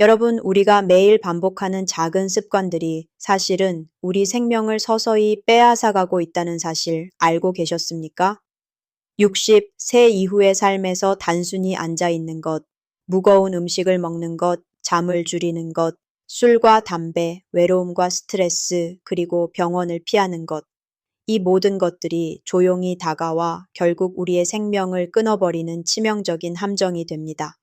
여러분, 우리가 매일 반복하는 작은 습관들이 사실은 우리 생명을 서서히 빼앗아가고 있다는 사실 알고 계셨습니까? 60, 세 이후의 삶에서 단순히 앉아 있는 것, 무거운 음식을 먹는 것, 잠을 줄이는 것, 술과 담배, 외로움과 스트레스, 그리고 병원을 피하는 것. 이 모든 것들이 조용히 다가와 결국 우리의 생명을 끊어버리는 치명적인 함정이 됩니다.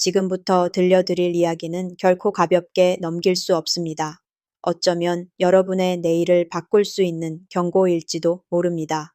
지금부터 들려드릴 이야기는 결코 가볍게 넘길 수 없습니다. 어쩌면 여러분의 내일을 바꿀 수 있는 경고일지도 모릅니다.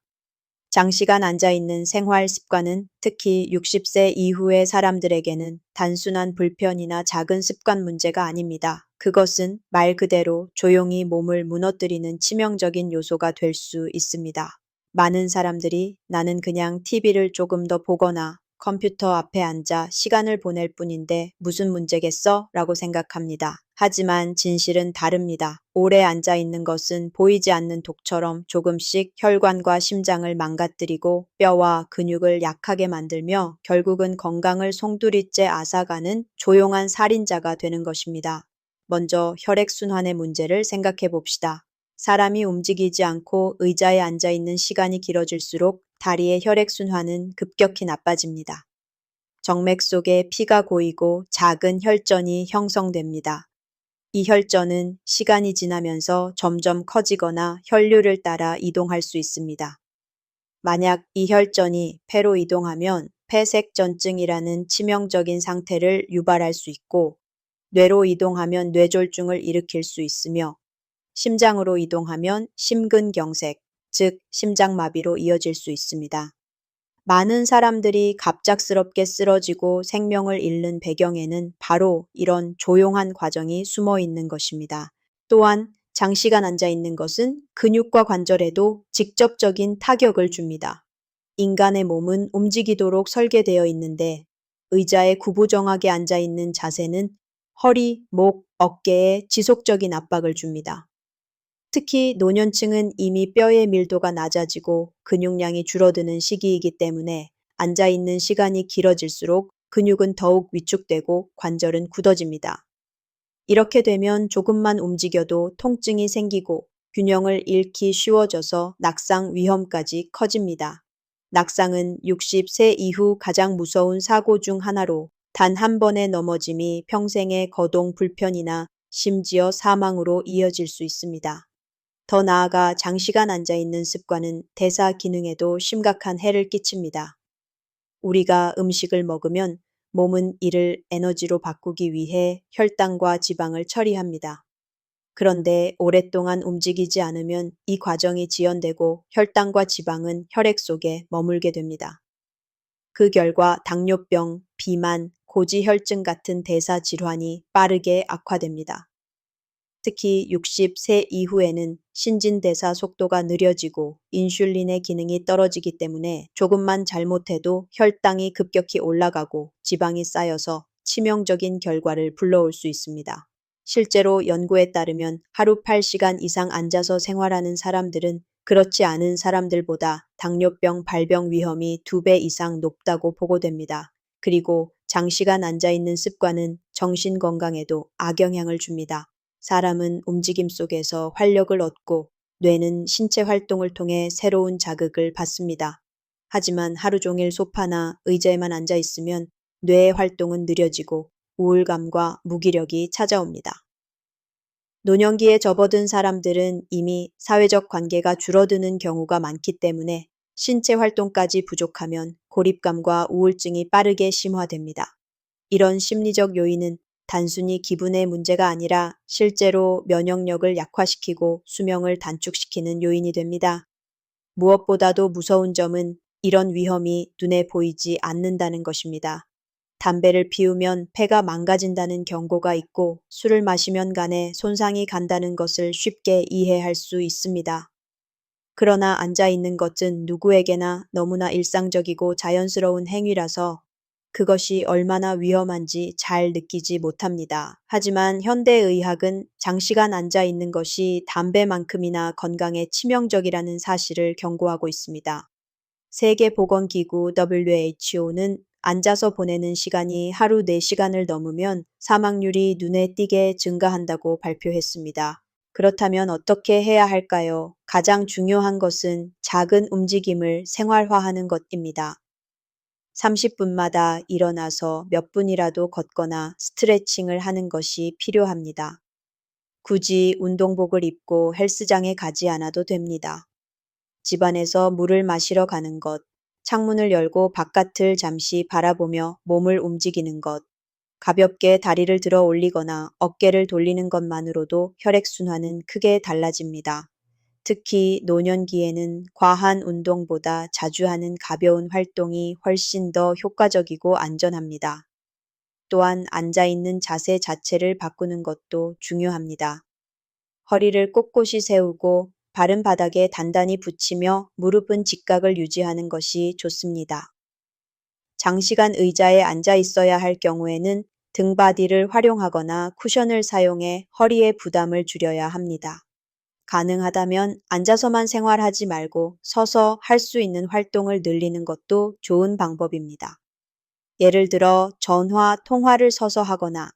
장시간 앉아 있는 생활 습관은 특히 60세 이후의 사람들에게는 단순한 불편이나 작은 습관 문제가 아닙니다. 그것은 말 그대로 조용히 몸을 무너뜨리는 치명적인 요소가 될 수 있습니다. 많은 사람들이 나는 그냥 TV를 조금 더 보거나 컴퓨터 앞에 앉아 시간을 보낼 뿐인데 무슨 문제겠어? 라고 생각합니다. 하지만 진실은 다릅니다. 오래 앉아 있는 것은 보이지 않는 독처럼 조금씩 혈관과 심장을 망가뜨리고 뼈와 근육을 약하게 만들며 결국은 건강을 송두리째 앗아가는 조용한 살인자가 되는 것입니다. 먼저 혈액순환의 문제를 생각해 봅시다. 사람이 움직이지 않고 의자에 앉아 있는 시간이 길어질수록 다리의 혈액순환은 급격히 나빠집니다. 정맥 속에 피가 고이고 작은 혈전이 형성됩니다. 이 혈전은 시간이 지나면서 점점 커지거나 혈류를 따라 이동할 수 있습니다. 만약 이 혈전이 폐로 이동하면 폐색전증이라는 치명적인 상태를 유발할 수 있고 뇌로 이동하면 뇌졸중을 일으킬 수 있으며 심장으로 이동하면 심근경색, 즉 심장마비로 이어질 수 있습니다. 많은 사람들이 갑작스럽게 쓰러지고 생명을 잃는 배경에는 바로 이런 조용한 과정이 숨어 있는 것입니다. 또한 장시간 앉아 있는 것은 근육과 관절에도 직접적인 타격을 줍니다. 인간의 몸은 움직이도록 설계되어 있는데 의자에 구부정하게 앉아 있는 자세는 허리, 목, 어깨에 지속적인 압박을 줍니다. 특히 노년층은 이미 뼈의 밀도가 낮아지고 근육량이 줄어드는 시기이기 때문에 앉아 있는 시간이 길어질수록 근육은 더욱 위축되고 관절은 굳어집니다. 이렇게 되면 조금만 움직여도 통증이 생기고 균형을 잃기 쉬워져서 낙상 위험까지 커집니다. 낙상은 60세 이후 가장 무서운 사고 중 하나로 단 한 번의 넘어짐이 평생의 거동 불편이나 심지어 사망으로 이어질 수 있습니다. 더 나아가 장시간 앉아 있는 습관은 대사 기능에도 심각한 해를 끼칩니다. 우리가 음식을 먹으면 몸은 이를 에너지로 바꾸기 위해 혈당과 지방을 처리합니다. 그런데 오랫동안 움직이지 않으면 이 과정이 지연되고 혈당과 지방은 혈액 속에 머물게 됩니다. 그 결과 당뇨병, 비만, 고지혈증 같은 대사 질환이 빠르게 악화됩니다. 특히 60세 이후에는 신진대사 속도가 느려지고 인슐린의 기능이 떨어지기 때문에 조금만 잘못해도 혈당이 급격히 올라가고 지방이 쌓여서 치명적인 결과를 불러올 수 있습니다. 실제로 연구에 따르면 하루 8시간 이상 앉아서 생활하는 사람들은 그렇지 않은 사람들보다 당뇨병 발병 위험이 2배 이상 높다고 보고됩니다. 그리고 장시간 앉아 있는 습관은 정신 건강에도 악영향을 줍니다. 사람은 움직임 속에서 활력을 얻고 뇌는 신체 활동을 통해 새로운 자극을 받습니다. 하지만 하루 종일 소파나 의자에만 앉아 있으면 뇌의 활동은 느려지고 우울감과 무기력이 찾아옵니다. 노년기에 접어든 사람들은 이미 사회적 관계가 줄어드는 경우가 많기 때문에 신체 활동까지 부족하면 고립감과 우울증이 빠르게 심화됩니다. 이런 심리적 요인은 단순히 기분의 문제가 아니라 실제로 면역력을 약화시키고 수명을 단축시키는 요인이 됩니다. 무엇보다도 무서운 점은 이런 위험이 눈에 보이지 않는다는 것입니다. 담배를 피우면 폐가 망가진다는 경고가 있고 술을 마시면 간에 손상이 간다는 것을 쉽게 이해할 수 있습니다. 그러나 앉아 있는 것은 누구에게나 너무나 일상적이고 자연스러운 행위라서 그것이 얼마나 위험한지 잘 느끼지 못합니다. 하지만 현대의학은 장시간 앉아 있는 것이 담배만큼이나 건강에 치명적이라는 사실을 경고하고 있습니다. 세계보건기구 WHO는 앉아서 보내는 시간이 하루 4시간을 넘으면 사망률이 눈에 띄게 증가한다고 발표했습니다. 그렇다면 어떻게 해야 할까요? 가장 중요한 것은 작은 움직임을 생활화하는 것입니다. 30분마다 일어나서 몇 분이라도 걷거나 스트레칭을 하는 것이 필요합니다. 굳이 운동복을 입고 헬스장에 가지 않아도 됩니다. 집안에서 물을 마시러 가는 것, 창문을 열고 바깥을 잠시 바라보며 몸을 움직이는 것, 가볍게 다리를 들어 올리거나 어깨를 돌리는 것만으로도 혈액순환은 크게 달라집니다. 특히 노년기에는 과한 운동보다 자주 하는 가벼운 활동이 훨씬 더 효과적이고 안전합니다. 또한 앉아있는 자세 자체를 바꾸는 것도 중요합니다. 허리를 꼿꼿이 세우고 발은 바닥에 단단히 붙이며 무릎은 직각을 유지하는 것이 좋습니다. 장시간 의자에 앉아 있어야 할 경우에는 등바디를 활용하거나 쿠션을 사용해 허리의 부담을 줄여야 합니다. 가능하다면 앉아서만 생활하지 말고 서서 할 수 있는 활동을 늘리는 것도 좋은 방법입니다. 예를 들어 전화, 통화를 서서 하거나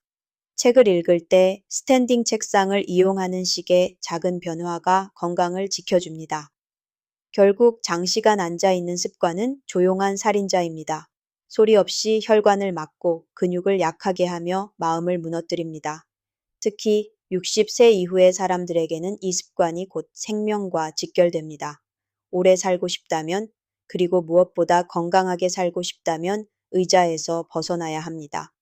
책을 읽을 때 스탠딩 책상을 이용하는 식의 작은 변화가 건강을 지켜줍니다. 결국 장시간 앉아 있는 습관은 조용한 살인자입니다. 소리 없이 혈관을 막고 근육을 약하게 하며 마음을 무너뜨립니다. 특히 60세 이후의 사람들에게는 이 습관이 곧 생명과 직결됩니다. 오래 살고 싶다면 그리고 무엇보다 건강하게 살고 싶다면 의자에서 벗어나야 합니다.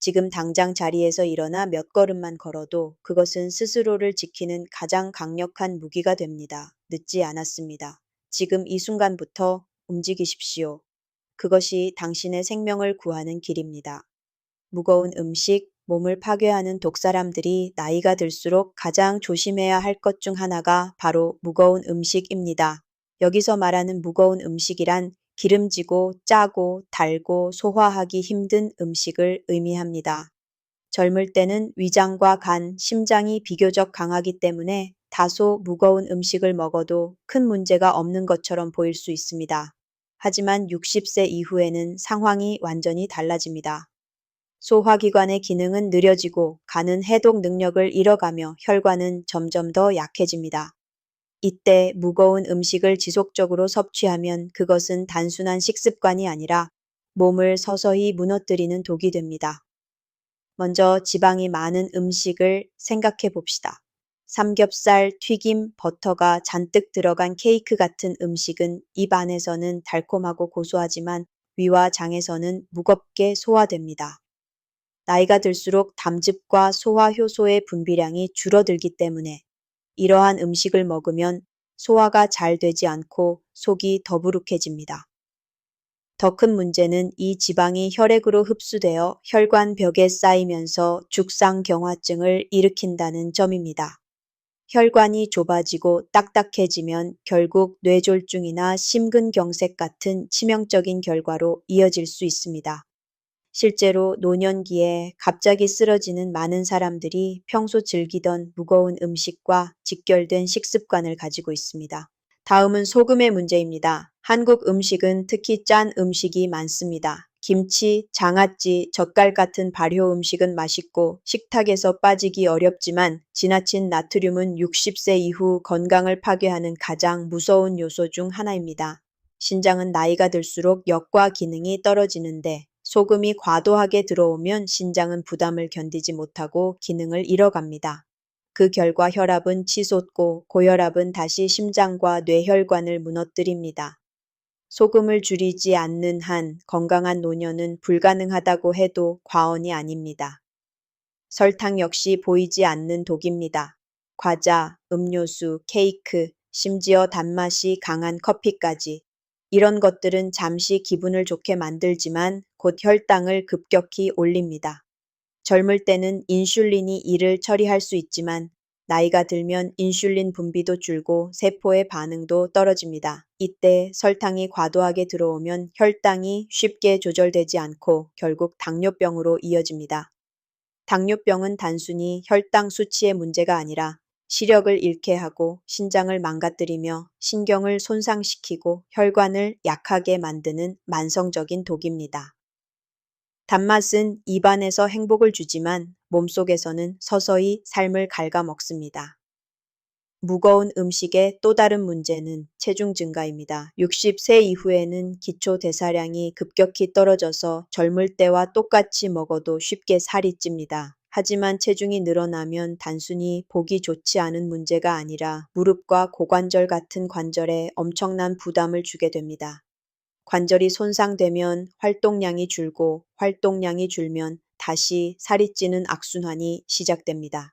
지금 당장 자리에서 일어나 몇 걸음만 걸어도 그것은 스스로를 지키는 가장 강력한 무기가 됩니다. 늦지 않았습니다. 지금 이 순간부터 움직이십시오. 그것이 당신의 생명을 구하는 길입니다. 무거운 음식, 몸을 파괴하는 독사람들이 나이가 들수록 가장 조심해야 할 것 중 하나가 바로 무거운 음식입니다. 여기서 말하는 무거운 음식이란 기름지고 짜고 달고 소화하기 힘든 음식을 의미합니다. 젊을 때는 위장과 간, 심장이 비교적 강하기 때문에 다소 무거운 음식을 먹어도 큰 문제가 없는 것처럼 보일 수 있습니다. 하지만 60세 이후에는 상황이 완전히 달라집니다. 소화기관의 기능은 느려지고 간은 해독 능력을 잃어가며 혈관은 점점 더 약해집니다. 이때 무거운 음식을 지속적으로 섭취하면 그것은 단순한 식습관이 아니라 몸을 서서히 무너뜨리는 독이 됩니다. 먼저 지방이 많은 음식을 생각해 봅시다. 삼겹살, 튀김, 버터가 잔뜩 들어간 케이크 같은 음식은 입 안에서는 달콤하고 고소하지만 위와 장에서는 무겁게 소화됩니다. 나이가 들수록 담즙과 소화 효소의 분비량이 줄어들기 때문에 이러한 음식을 먹으면 소화가 잘 되지 않고 속이 더부룩해집니다. 더 큰 문제는 이 지방이 혈액으로 흡수되어 혈관 벽에 쌓이면서 죽상경화증을 일으킨다는 점입니다. 혈관이 좁아지고 딱딱해지면 결국 뇌졸중이나 심근경색 같은 치명적인 결과로 이어질 수 있습니다. 실제로 노년기에 갑자기 쓰러지는 많은 사람들이 평소 즐기던 무거운 음식과 직결된 식습관을 가지고 있습니다. 다음은 소금의 문제입니다. 한국 음식은 특히 짠 음식이 많습니다. 김치, 장아찌, 젓갈 같은 발효 음식은 맛있고 식탁에서 빠지기 어렵지만 지나친 나트륨은 60세 이후 건강을 파괴하는 가장 무서운 요소 중 하나입니다. 신장은 나이가 들수록 역과 기능이 떨어지는데 소금이 과도하게 들어오면 신장은 부담을 견디지 못하고 기능을 잃어갑니다. 그 결과 혈압은 치솟고 고혈압은 다시 심장과 뇌혈관을 무너뜨립니다. 소금을 줄이지 않는 한 건강한 노년은 불가능하다고 해도 과언이 아닙니다. 설탕 역시 보이지 않는 독입니다. 과자, 음료수, 케이크, 심지어 단맛이 강한 커피까지 이런 것들은 잠시 기분을 좋게 만들지만 곧 혈당을 급격히 올립니다. 젊을 때는 인슐린이 이를 처리할 수 있지만 나이가 들면 인슐린 분비도 줄고 세포의 반응도 떨어집니다. 이때 설탕이 과도하게 들어오면 혈당이 쉽게 조절되지 않고 결국 당뇨병으로 이어집니다. 당뇨병은 단순히 혈당 수치의 문제가 아니라 시력을 잃게 하고 신장을 망가뜨리며 신경을 손상시키고 혈관을 약하게 만드는 만성적인 독입니다. 단맛은 입안에서 행복을 주지만 몸속에서는 서서히 삶을 갉아먹습니다. 무거운 음식의 또 다른 문제는 체중 증가입니다. 60세 이후에는 기초 대사량이 급격히 떨어져서 젊을 때와 똑같이 먹어도 쉽게 살이 찝니다. 하지만 체중이 늘어나면 단순히 보기 좋지 않은 문제가 아니라 무릎과 고관절 같은 관절에 엄청난 부담을 주게 됩니다. 관절이 손상되면 활동량이 줄고 활동량이 줄면 다시 살이 찌는 악순환이 시작됩니다.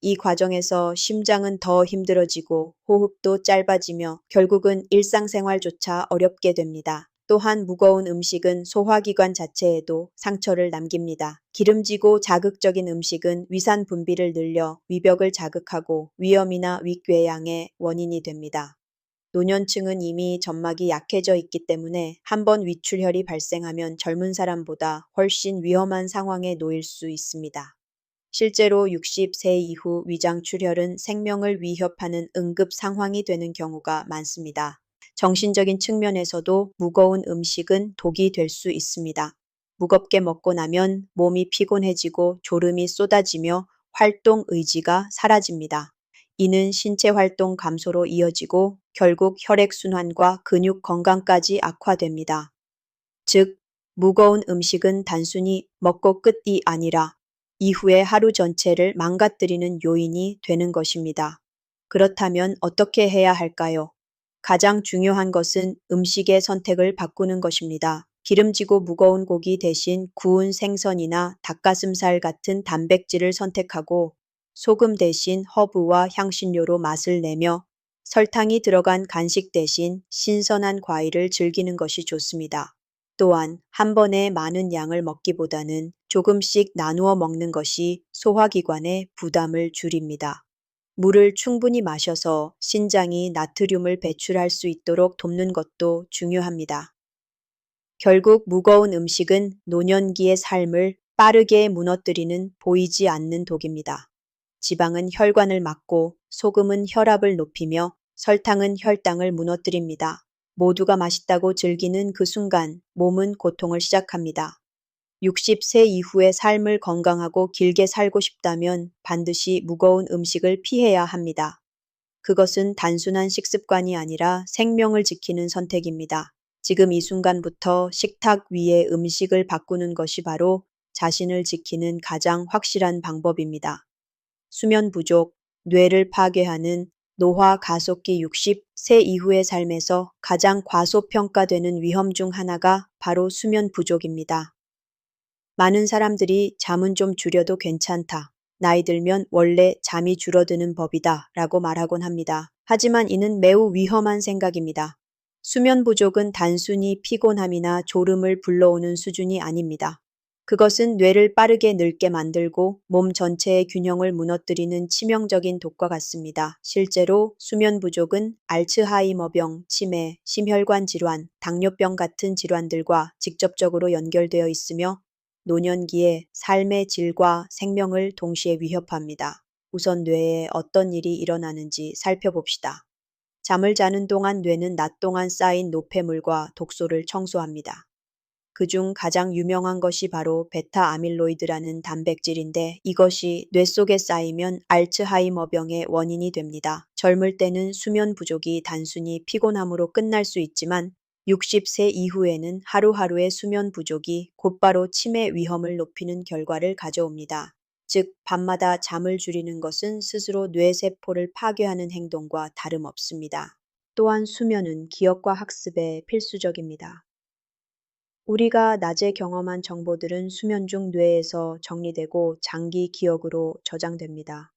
이 과정에서 심장은 더 힘들어지고 호흡도 짧아지며 결국은 일상생활조차 어렵게 됩니다. 또한 무거운 음식은 소화기관 자체에도 상처를 남깁니다. 기름지고 자극적인 음식은 위산 분비를 늘려 위벽을 자극하고 위염이나 위궤양의 원인이 됩니다. 노년층은 이미 점막이 약해져 있기 때문에 한번 위출혈이 발생하면 젊은 사람보다 훨씬 위험한 상황에 놓일 수 있습니다. 실제로 60세 이후 위장 출혈은 생명을 위협하는 응급 상황이 되는 경우가 많습니다. 정신적인 측면에서도 무거운 음식은 독이 될 수 있습니다. 무겁게 먹고 나면 몸이 피곤해지고 졸음이 쏟아지며 활동 의지가 사라집니다. 이는 신체 활동 감소로 이어지고 결국 혈액순환과 근육 건강까지 악화됩니다. 즉, 무거운 음식은 단순히 먹고 끝이 아니라 이후에 하루 전체를 망가뜨리는 요인이 되는 것입니다. 그렇다면 어떻게 해야 할까요? 가장 중요한 것은 음식의 선택을 바꾸는 것입니다. 기름지고 무거운 고기 대신 구운 생선이나 닭가슴살 같은 단백질을 선택하고 소금 대신 허브와 향신료로 맛을 내며 설탕이 들어간 간식 대신 신선한 과일을 즐기는 것이 좋습니다. 또한 한 번에 많은 양을 먹기보다는 조금씩 나누어 먹는 것이 소화기관의 부담을 줄입니다. 물을 충분히 마셔서 신장이 나트륨을 배출할 수 있도록 돕는 것도 중요합니다. 결국 무거운 음식은 노년기의 삶을 빠르게 무너뜨리는 보이지 않는 독입니다. 지방은 혈관을 막고 소금은 혈압을 높이며 설탕은 혈당을 무너뜨립니다. 모두가 맛있다고 즐기는 그 순간 몸은 고통을 시작합니다. 60세 이후의 삶을 건강하고 길게 살고 싶다면 반드시 무거운 음식을 피해야 합니다. 그것은 단순한 식습관이 아니라 생명을 지키는 선택입니다. 지금 이 순간부터 식탁 위에 음식을 바꾸는 것이 바로 자신을 지키는 가장 확실한 방법입니다. 수면 부족, 뇌를 파괴하는 노화 가속기 60세 이후의 삶에서 가장 과소평가되는 위험 중 하나가 바로 수면 부족입니다. 많은 사람들이 잠은 좀 줄여도 괜찮다. 나이 들면 원래 잠이 줄어드는 법이다. 라고 말하곤 합니다. 하지만 이는 매우 위험한 생각입니다. 수면 부족은 단순히 피곤함이나 졸음을 불러오는 수준이 아닙니다. 그것은 뇌를 빠르게 늙게 만들고 몸 전체의 균형을 무너뜨리는 치명적인 독과 같습니다. 실제로 수면 부족은 알츠하이머병, 치매, 심혈관 질환, 당뇨병 같은 질환들과 직접적으로 연결되어 있으며 노년기에 삶의 질과 생명을 동시에 위협합니다. 우선 뇌에 어떤 일이 일어나는지 살펴봅시다. 잠을 자는 동안 뇌는 낮 동안 쌓인 노폐물과 독소를 청소합니다. 그중 가장 유명한 것이 바로 베타 아밀로이드라는 단백질인데 이것이 뇌 속에 쌓이면 알츠하이머병의 원인이 됩니다. 젊을 때는 수면 부족이 단순히 피곤함으로 끝날 수 있지만 60세 이후에는 하루하루의 수면 부족이 곧바로 치매 위험을 높이는 결과를 가져옵니다. 즉, 밤마다 잠을 줄이는 것은 스스로 뇌세포를 파괴하는 행동과 다름없습니다. 또한 수면은 기억과 학습에 필수적입니다. 우리가 낮에 경험한 정보들은 수면 중 뇌에서 정리되고 장기 기억으로 저장됩니다.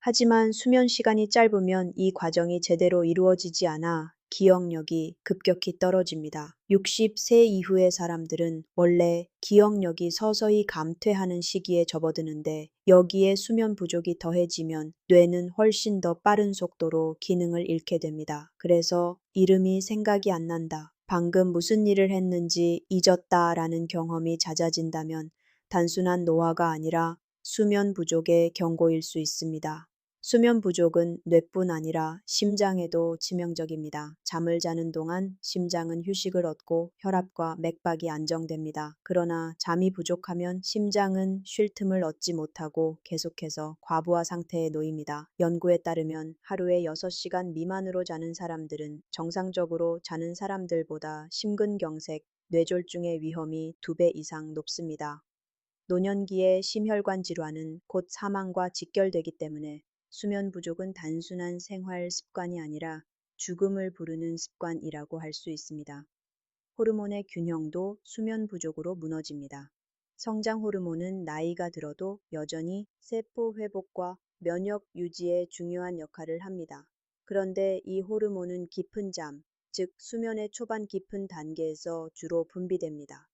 하지만 수면 시간이 짧으면 이 과정이 제대로 이루어지지 않아 기억력이 급격히 떨어집니다. 60세 이후의 사람들은 원래 기억력이 서서히 감퇴하는 시기에 접어드는데 여기에 수면 부족이 더해지면 뇌는 훨씬 더 빠른 속도로 기능을 잃게 됩니다. 그래서 이름이 생각이 안 난다. 방금 무슨 일을 했는지 잊었다 라는 경험이 잦아진다면 단순한 노화가 아니라 수면 부족의 경고일 수 있습니다. 수면 부족은 뇌뿐 아니라 심장에도 치명적입니다. 잠을 자는 동안 심장은 휴식을 얻고 혈압과 맥박이 안정됩니다. 그러나 잠이 부족하면 심장은 쉴 틈을 얻지 못하고 계속해서 과부하 상태에 놓입니다. 연구에 따르면 하루에 6시간 미만으로 자는 사람들은 정상적으로 자는 사람들보다 심근경색, 뇌졸중의 위험이 2배 이상 높습니다. 노년기의 심혈관 질환은 곧 사망과 직결되기 때문에 수면 부족은 단순한 생활 습관이 아니라 죽음을 부르는 습관이라고 할 수 있습니다. 호르몬의 균형도 수면 부족으로 무너집니다. 성장 호르몬은 나이가 들어도 여전히 세포 회복과 면역 유지에 중요한 역할을 합니다. 그런데 이 호르몬은 깊은 잠, 즉 수면의 초반 깊은 단계에서 주로 분비됩니다.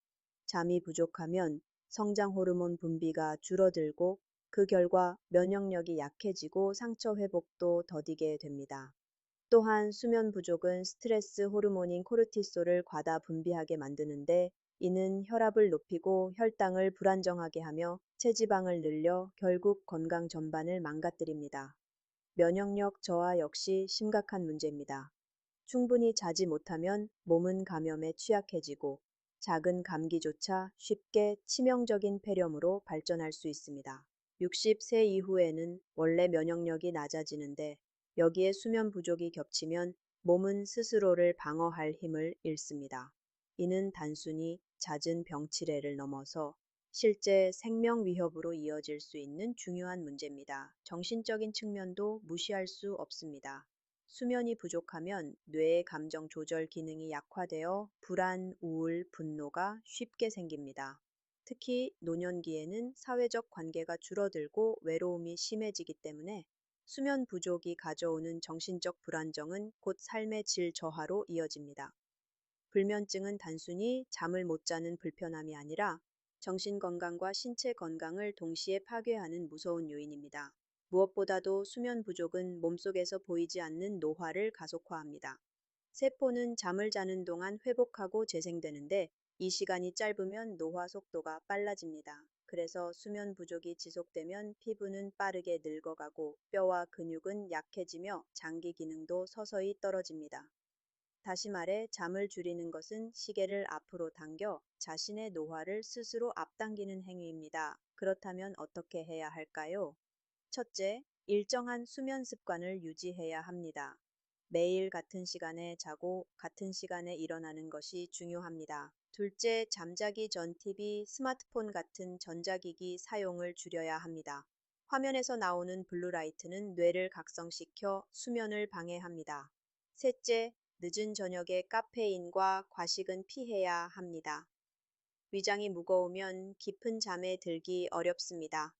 잠이 부족하면 성장 호르몬 분비가 줄어들고 그 결과 면역력이 약해지고 상처 회복도 더디게 됩니다. 또한 수면 부족은 스트레스 호르몬인 코르티솔을 과다 분비하게 만드는데 이는 혈압을 높이고 혈당을 불안정하게 하며 체지방을 늘려 결국 건강 전반을 망가뜨립니다. 면역력 저하 역시 심각한 문제입니다. 충분히 자지 못하면 몸은 감염에 취약해지고 작은 감기조차 쉽게 치명적인 폐렴으로 발전할 수 있습니다. 60세 이후에는 원래 면역력이 낮아지는데 여기에 수면 부족이 겹치면 몸은 스스로를 방어할 힘을 잃습니다. 이는 단순히 잦은 병치레를 넘어서 실제 생명 위협으로 이어질 수 있는 중요한 문제입니다. 정신적인 측면도 무시할 수 없습니다. 수면이 부족하면 뇌의 감정 조절 기능이 약화되어 불안, 우울, 분노가 쉽게 생깁니다. 특히 노년기에는 사회적 관계가 줄어들고 외로움이 심해지기 때문에 수면 부족이 가져오는 정신적 불안정은 곧 삶의 질 저하로 이어집니다. 불면증은 단순히 잠을 못 자는 불편함이 아니라 정신 건강과 신체 건강을 동시에 파괴하는 무서운 요인입니다. 무엇보다도 수면 부족은 몸속에서 보이지 않는 노화를 가속화합니다. 세포는 잠을 자는 동안 회복하고 재생되는데 이 시간이 짧으면 노화 속도가 빨라집니다. 그래서 수면 부족이 지속되면 피부는 빠르게 늙어가고 뼈와 근육은 약해지며 장기 기능도 서서히 떨어집니다. 다시 말해 잠을 줄이는 것은 시계를 앞으로 당겨 자신의 노화를 스스로 앞당기는 행위입니다. 그렇다면 어떻게 해야 할까요? 첫째, 일정한 수면 습관을 유지해야 합니다. 매일 같은 시간에 자고 같은 시간에 일어나는 것이 중요합니다. 둘째, 잠자기 전 TV, 스마트폰 같은 전자기기 사용을 줄여야 합니다. 화면에서 나오는 블루라이트는 뇌를 각성시켜 수면을 방해합니다. 셋째, 늦은 저녁에 카페인과 과식은 피해야 합니다. 위장이 무거우면 깊은 잠에 들기 어렵습니다.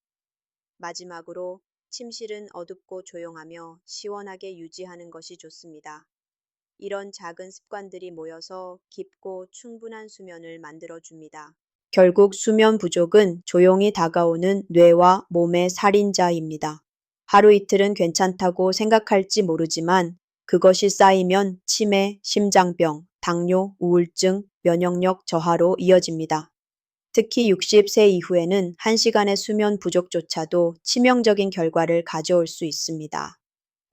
마지막으로 침실은 어둡고 조용하며 시원하게 유지하는 것이 좋습니다. 이런 작은 습관들이 모여서 깊고 충분한 수면을 만들어 줍니다. 결국 수면 부족은 조용히 다가오는 뇌와 몸의 살인자입니다. 하루 이틀은 괜찮다고 생각할지 모르지만 그것이 쌓이면 치매, 심장병, 당뇨, 우울증, 면역력 저하로 이어집니다. 특히 60세 이후에는 1시간의 수면 부족조차도 치명적인 결과를 가져올 수 있습니다.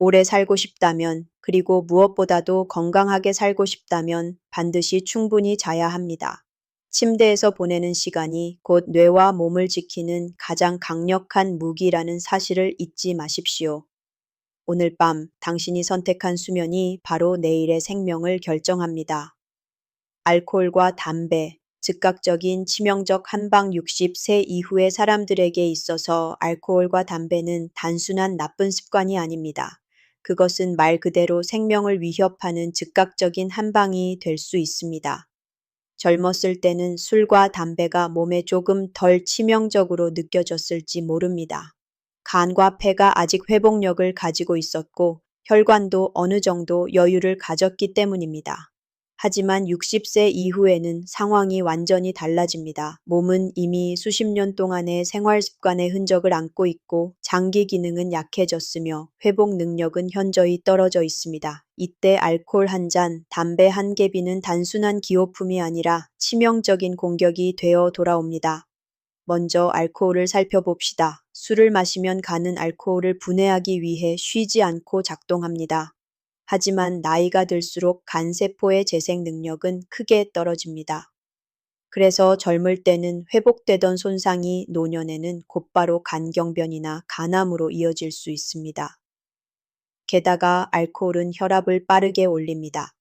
오래 살고 싶다면 그리고 무엇보다도 건강하게 살고 싶다면 반드시 충분히 자야 합니다. 침대에서 보내는 시간이 곧 뇌와 몸을 지키는 가장 강력한 무기라는 사실을 잊지 마십시오. 오늘 밤 당신이 선택한 수면이 바로 내일의 생명을 결정합니다. 알코올과 담배, 즉각적인 치명적 한방 60세 이후의 사람들에게 있어서 알코올과 담배는 단순한 나쁜 습관이 아닙니다. 그것은 말 그대로 생명을 위협하는 즉각적인 한방이 될 수 있습니다. 젊었을 때는 술과 담배가 몸에 조금 덜 치명적으로 느껴졌을지 모릅니다. 간과 폐가 아직 회복력을 가지고 있었고 혈관도 어느 정도 여유를 가졌기 때문입니다. 하지만 60세 이후에는 상황이 완전히 달라집니다. 몸은 이미 수십 년 동안의 생활 습관의 흔적을 안고 있고 장기 기능은 약해졌으며 회복 능력은 현저히 떨어져 있습니다. 이때 알코올 한 잔, 담배 한 개비는 단순한 기호품이 아니라 치명적인 공격이 되어 돌아옵니다. 먼저 알코올을 살펴봅시다. 술을 마시면 간은 알코올을 분해하기 위해 쉬지 않고 작동합니다. 하지만 나이가 들수록 간세포의 재생 능력은 크게 떨어집니다. 그래서 젊을 때는 회복되던 손상이 노년에는 곧바로 간경변이나 간암으로 이어질 수 있습니다. 게다가 알코올은 혈압을 빠르게 올립니다.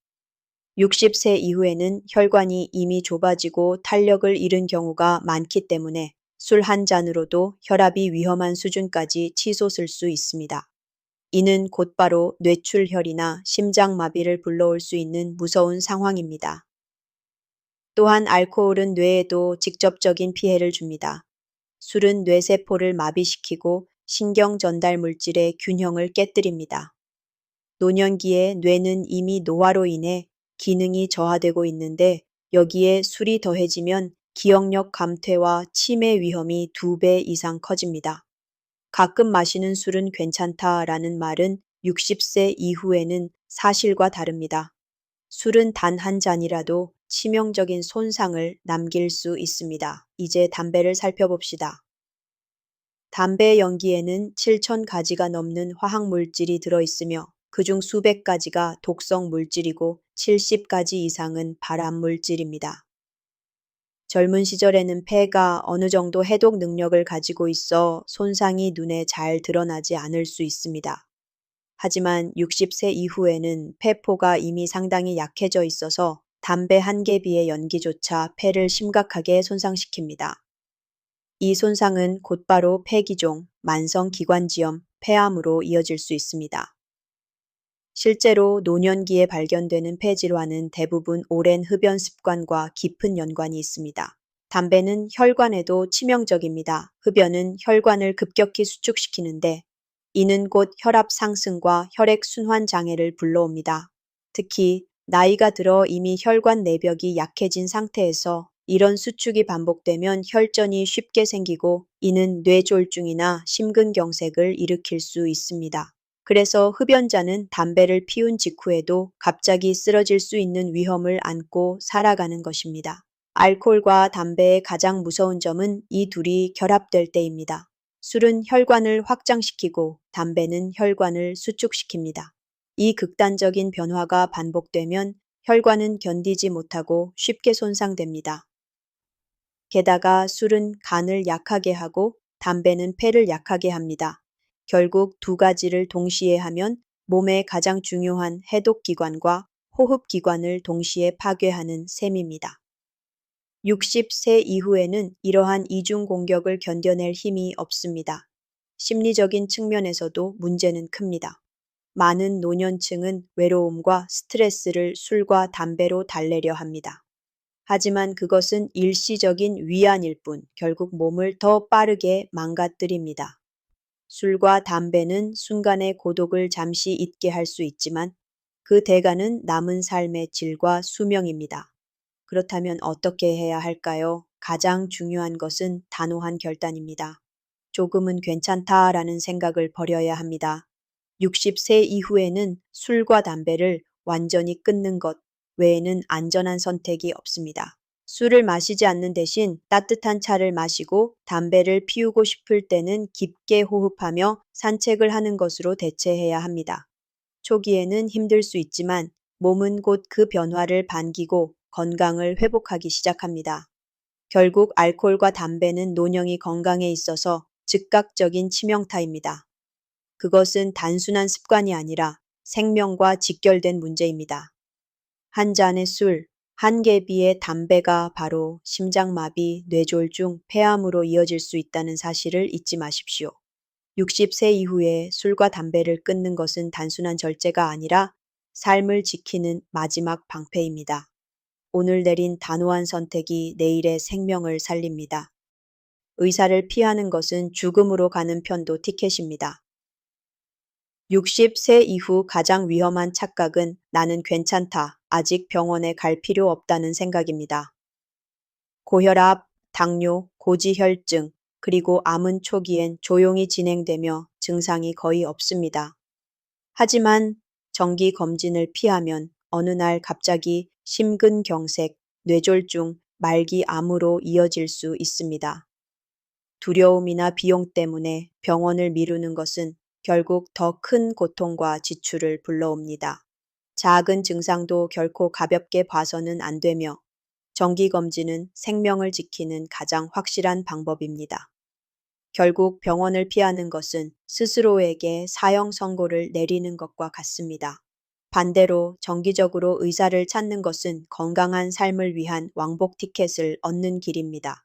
60세 이후에는 혈관이 이미 좁아지고 탄력을 잃은 경우가 많기 때문에 술 한 잔으로도 혈압이 위험한 수준까지 치솟을 수 있습니다. 이는 곧바로 뇌출혈이나 심장마비를 불러올 수 있는 무서운 상황입니다. 또한 알코올은 뇌에도 직접적인 피해를 줍니다. 술은 뇌세포를 마비시키고 신경 전달 물질의 균형을 깨뜨립니다. 노년기에 뇌는 이미 노화로 인해 기능이 저하되고 있는데 여기에 술이 더해지면 기억력 감퇴와 치매 위험이 두 배 이상 커집니다. 가끔 마시는 술은 괜찮다 라는 말은 60세 이후에는 사실과 다릅니다. 술은 단 한 잔이라도 치명적인 손상을 남길 수 있습니다. 이제 담배를 살펴봅시다. 담배 연기에는 7천 가지가 넘는 화학 물질이 들어있으며 그중 수백 가지가 독성 물질이고 70가지 이상은 발암 물질입니다. 젊은 시절에는 폐가 어느 정도 해독 능력을 가지고 있어 손상이 눈에 잘 드러나지 않을 수 있습니다. 하지만 60세 이후에는 폐포가 이미 상당히 약해져 있어서 담배 한 개비의 연기조차 폐를 심각하게 손상시킵니다. 이 손상은 곧바로 폐기종, 만성 기관지염, 폐암으로 이어질 수 있습니다. 실제로 노년기에 발견되는 폐질환은 대부분 오랜 흡연 습관과 깊은 연관이 있습니다. 담배는 혈관에도 치명적입니다. 흡연은 혈관을 급격히 수축시키는데 이는 곧 혈압 상승과 혈액 순환 장애를 불러옵니다. 특히 나이가 들어 이미 혈관 내벽이 약해진 상태에서 이런 수축이 반복되면 혈전이 쉽게 생기고 이는 뇌졸중이나 심근경색을 일으킬 수 있습니다. 그래서 흡연자는 담배를 피운 직후에도 갑자기 쓰러질 수 있는 위험을 안고 살아가는 것입니다. 알코올과 담배의 가장 무서운 점은 이 둘이 결합될 때입니다. 술은 혈관을 확장시키고 담배는 혈관을 수축시킵니다. 이 극단적인 변화가 반복되면 혈관은 견디지 못하고 쉽게 손상됩니다. 게다가 술은 간을 약하게 하고 담배는 폐를 약하게 합니다. 결국 두 가지를 동시에 하면 몸의 가장 중요한 해독기관과 호흡기관을 동시에 파괴하는 셈입니다. 60세 이후에는 이러한 이중 공격을 견뎌낼 힘이 없습니다. 심리적인 측면에서도 문제는 큽니다. 많은 노년층은 외로움과 스트레스를 술과 담배로 달래려 합니다. 하지만 그것은 일시적인 위안일 뿐 결국 몸을 더 빠르게 망가뜨립니다. 술과 담배는 순간의 고독을 잠시 잊게 할 수 있지만 그 대가는 남은 삶의 질과 수명입니다. 그렇다면 어떻게 해야 할까요? 가장 중요한 것은 단호한 결단입니다. 조금은 괜찮다라는 생각을 버려야 합니다. 60세 이후에는 술과 담배를 완전히 끊는 것 외에는 안전한 선택이 없습니다. 술을 마시지 않는 대신 따뜻한 차를 마시고 담배를 피우고 싶을 때는 깊게 호흡하며 산책을 하는 것으로 대체해야 합니다. 초기에는 힘들 수 있지만 몸은 곧 그 변화를 반기고 건강을 회복하기 시작합니다. 결국 알코올과 담배는 노령이 건강에 있어서 즉각적인 치명타입니다. 그것은 단순한 습관이 아니라 생명과 직결된 문제입니다. 한 잔의 술, 한 개비의 담배가 바로 심장마비, 뇌졸중, 폐암으로 이어질 수 있다는 사실을 잊지 마십시오. 60세 이후에 술과 담배를 끊는 것은 단순한 절제가 아니라 삶을 지키는 마지막 방패입니다. 오늘 내린 단호한 선택이 내일의 생명을 살립니다. 의사를 피하는 것은 죽음으로 가는 편도 티켓입니다. 60세 이후 가장 위험한 착각은 나는 괜찮다. 아직 병원에 갈 필요 없다는 생각입니다. 고혈압, 당뇨, 고지혈증, 그리고 암은 초기엔 조용히 진행되며 증상이 거의 없습니다. 하지만 정기 검진을 피하면 어느 날 갑자기 심근경색, 뇌졸중, 말기 암으로 이어질 수 있습니다. 두려움이나 비용 때문에 병원을 미루는 것은 결국 더 큰 고통과 지출을 불러옵니다. 작은 증상도 결코 가볍게 봐서는 안 되며 정기검진은 생명을 지키는 가장 확실한 방법입니다. 결국 병원을 피하는 것은 스스로에게 사형 선고를 내리는 것과 같습니다. 반대로 정기적으로 의사를 찾는 것은 건강한 삶을 위한 왕복 티켓을 얻는 길입니다.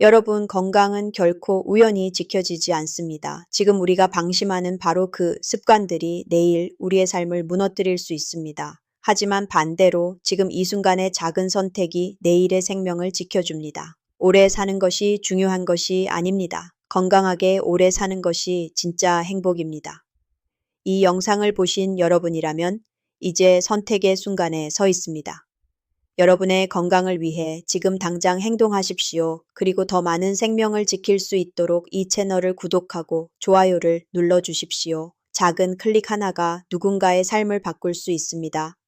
여러분, 건강은 결코 우연히 지켜지지 않습니다. 지금 우리가 방심하는 바로 그 습관들이 내일 우리의 삶을 무너뜨릴 수 있습니다. 하지만 반대로 지금 이 순간의 작은 선택이 내일의 생명을 지켜줍니다. 오래 사는 것이 중요한 것이 아닙니다. 건강하게 오래 사는 것이 진짜 행복입니다. 이 영상을 보신 여러분이라면 이제 선택의 순간에 서 있습니다. 여러분의 건강을 위해 지금 당장 행동하십시오. 그리고 더 많은 생명을 지킬 수 있도록 이 채널을 구독하고 좋아요를 눌러주십시오. 작은 클릭 하나가 누군가의 삶을 바꿀 수 있습니다.